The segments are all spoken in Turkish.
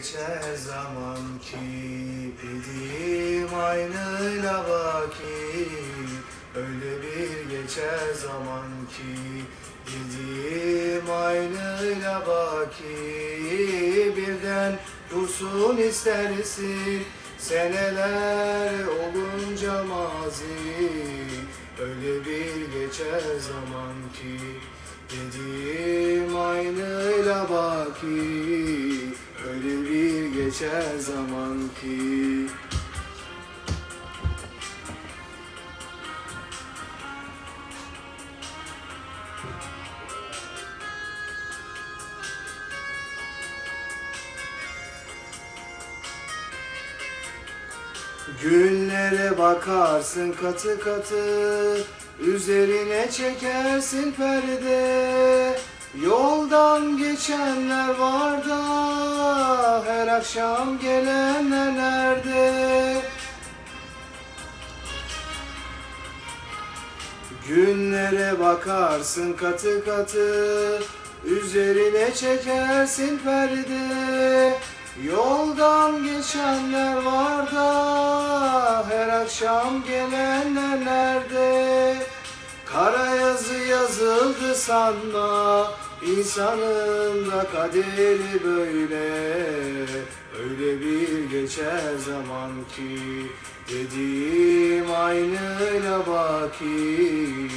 geçer zaman ki Dediğim aynıyla baki Öyle bir geçer zaman ki Dediğim aynıyla baki Birden dursun istersin Seneler olunca mazi. Öyle bir geçer zaman ki baki Öyle bir geçer zaman ki Günlere bakarsın katı katı Üzerine çekersin perde. Yoldan geçenler var akşam gelenler nerede Günlere bakarsın katı katı Üzerine çekersin perde. Yoldan geçenler var da Her akşam gelenler nerede sanma İnsanın da kaderi böyle. Öyle bir geçer zaman ki Dediğim aynıyla baki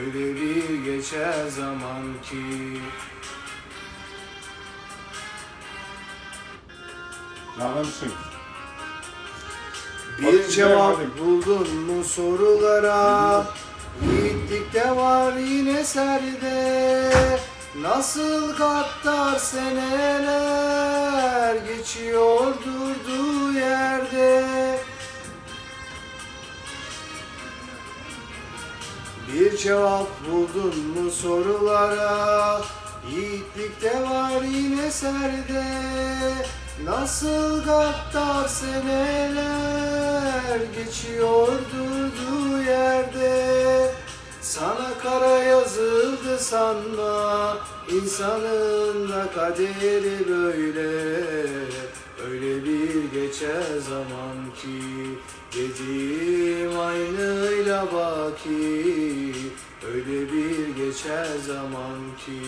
Öyle bir geçer zaman ki. Nalan'sın. Bir Hadi cevap buldun mu sorulara var yine serde. Nasıl gaddar seneler Geçiyor durduğu yerde. Bir cevap buldun mu sorulara? Yiğitlikte var yine serde. Nasıl gaddar seneler Geçiyor durduğu Sana kara yazıldı sanma İnsanın da kaderi böyle. Öyle bir geçer zaman ki Dediğim aynıyla baki. Öyle bir geçer zaman ki